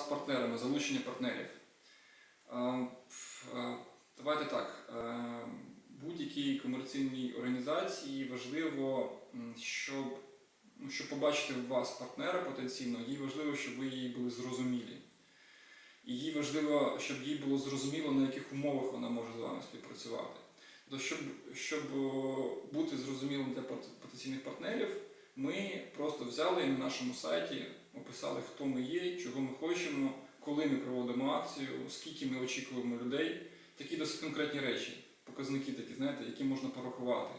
з партнерами, залучення партнерів. Е, е, Давайте так. е, Будь-якій комерційній організації важливо, щоб, ну, щоб побачити в вас партнера потенційно, їй важливо, щоб ви їй були зрозумілі. І їй важливо, щоб їй було зрозуміло, на яких умовах вона може з вами співпрацювати. То щоб, щоб бути зрозумілим для потенційних партнерів, ми просто взяли і на нашому сайті описали, хто ми є, чого ми хочемо, коли ми проводимо акцію, скільки ми очікуємо людей. Такі досить конкретні речі, показники такі, знаєте, які можна порахувати.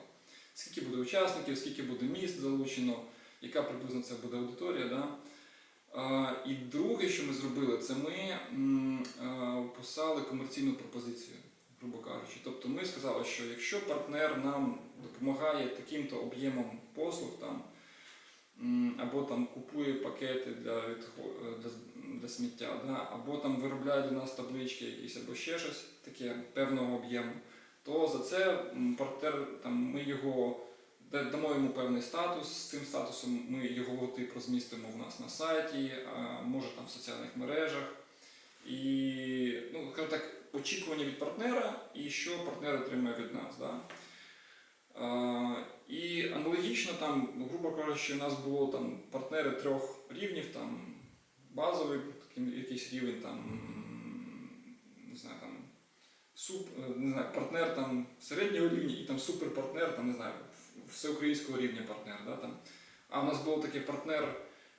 Скільки буде учасників, скільки буде міст залучено, яка приблизно це буде аудиторія. Да? І друге, що ми зробили, це ми описали комерційну пропозицію, грубо кажучи. Тобто ми сказали, що якщо партнер нам допомагає таким-то об'ємом послуг, там, або там купує пакети для, відхо- для, для сміття, да, або там виробляє для нас таблички якісь, або ще щось таке певного об'єму, то за це партнер, там, ми його дамо йому певний статус. З цим статусом ми його логотип розмістимо в нас на сайті, а, може там в соціальних мережах. І ну, так, очікування від партнера і що партнер отримає від нас. Да? І аналогічно, там, грубо кажучи, у нас було там партнери трьох рівнів, там базовий якийсь рівень, там, не знаю, там, суп, е, не знаю, партнер там середнього рівня і там суперпартнер, там, не знаю, всеукраїнського рівня партнер. Да, там. А у нас був такий партнер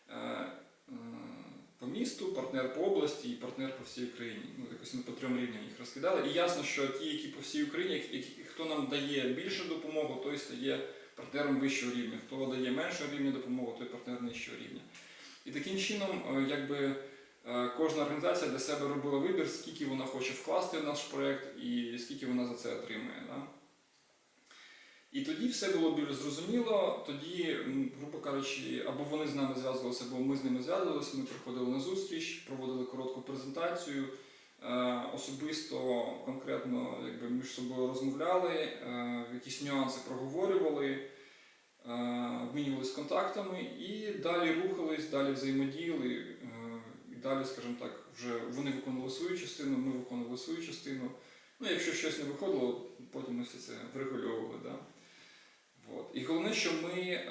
е, місту, партнер по області і партнер по всій Україні. Ну, якось ми по трьом рівням їх розкидали. І ясно, що ті, які по всій Україні, які- хто нам дає більшу допомогу, той стає партнером вищого рівня. Хто дає меншого рівня допомогу, той партнер нижчого рівня. І таким чином, е, якби е, кожна організація для себе робила вибір, скільки вона хоче вкласти в наш проєкт і скільки вона за це отримує. Да? І тоді все було більш зрозуміло. Тоді, грубо кажучи, або вони з нами зв'язувалися, або ми з ними зв'язувалися. Ми приходили на зустріч, проводили коротку презентацію. е, Особисто конкретно якби, між собою розмовляли, е, якісь нюанси проговорювали, е, обмінювалися контактами і далі рухались, далі взаємодіяли. І далі, скажімо так, вже вони виконували свою частину, ми виконували свою частину. Ну, якщо щось не виходило, потім ми все це врегульовували. Да? І головне, що ми, е,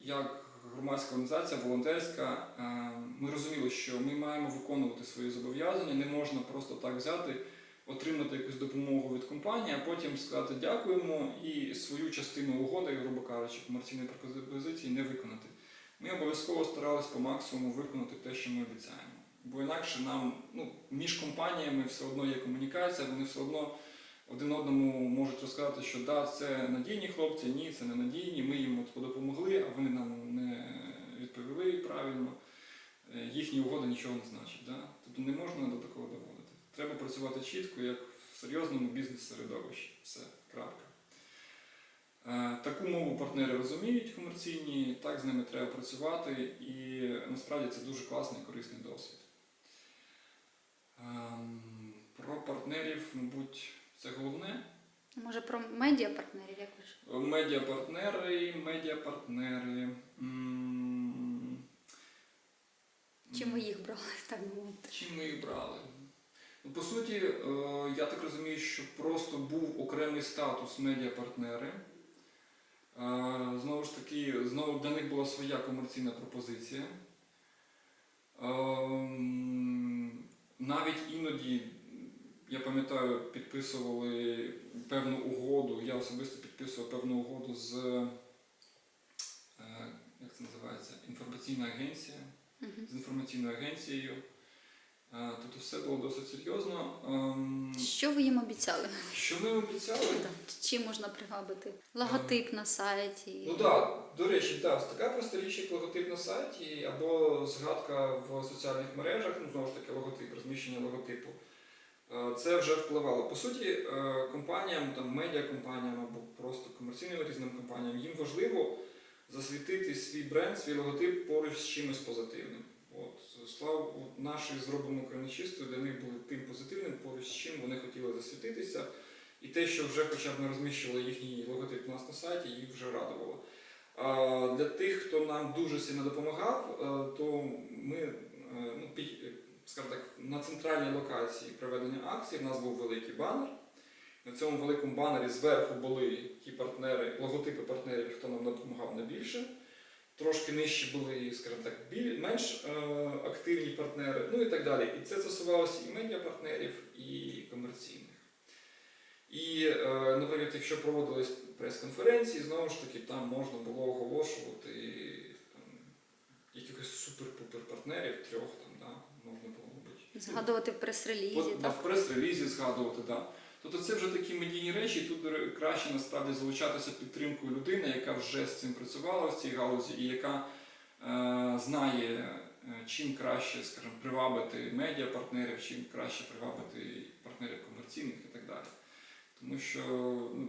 як громадська організація, волонтерська, е, ми розуміли, що ми маємо виконувати свої зобов'язання, не можна просто так взяти, отримати якусь допомогу від компанії, а потім сказати дякуємо і свою частину угоди, грубо кажучи, комерційної пропозиції не виконати. Ми обов'язково старалися по максимуму виконати те, що ми обіцяємо. Бо інакше нам ну, між компаніями все одно є комунікація, вони все одно один одному можуть розказати, що да, це надійні хлопці, ні, це не надійні, ми їм от допомогли, а вони нам не відповіли правильно. Е, Їхні угоди нічого не значать. Да? Тобто не можна до такого доводити. Треба працювати чітко, як в серйозному бізнес-середовищі. Все, крапка. Е, Таку мову партнери розуміють комерційні, так з ними треба працювати, і насправді це дуже класний і корисний досвід. Ем, Про партнерів, мабуть, це головне. Може про медіапартнерів якось? Медіапартнери, медіапартнери. Чи ми їх брали так би мовити? Чим ми їх брали? По суті, е, я так розумію, що просто був окремий статус медіапартнери. Е, Знову ж таки, знову для них була своя комерційна пропозиція. Ем, Навіть іноді, я пам'ятаю, підписували певну угоду, я особисто підписував певну угоду з е, як це називається, інформаційна агенція Мгм. з інформаційною агенцією. Е, Тобто все було досить серйозно. Ем, Що ви їм обіцяли? Що ми обіцяли? Чим можна привабити? Логотип на сайті. Ну так, до речі, так, така проста річ, як логотип на сайті, або згадка в соціальних мережах, ну знову ж таки, логотип, розміщення логотипу. Е, Це вже впливало. По суті, е, компаніям, там, медіакомпаніям або просто комерційним різним компаніям, їм важливо засвітити свій бренд, свій логотип поруч з чимось позитивним. От, слава от наші зроблено краночистою для них були тим позитивним, поруч з чим вони хотіли засвітитися. І те, що вже хоча б не розміщували їхній логотип у нас на сайті, їх вже радувало. Для тих, хто нам дуже сильно допомагав, е, то ми ну, скажімо так, на центральній локації проведення акції в нас був великий банер. На цьому великому банері зверху були ті партнери, логотипи партнерів, хто нам допомагав найбільше. Трошки нижче були, скажімо так, менш е, активні партнери, ну і так далі. І це стосувалося і медіапартнерів, і комерційних. І, е, наприклад, якщо проводились прес-конференції, знову ж таки, там можна було оголошувати там, якихось супер-пупер партнерів, трьох там, да, можна було бути. Згадувати в прес-релізі, да, так? в прес-релізі згадувати, да. Тобто це вже такі медійні речі, і тут краще насправді залучатися підтримкою людини, яка вже з цим працювала в цій галузі, і яка е, знає, е, чим краще, скажімо, привабити медіапартнерів, чим краще привабити партнерів комерційних і так далі. Тому що ну,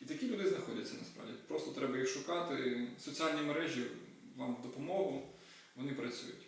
і такі люди знаходяться насправді. Просто треба їх шукати. Соціальні мережі вам в допомогу, вони працюють.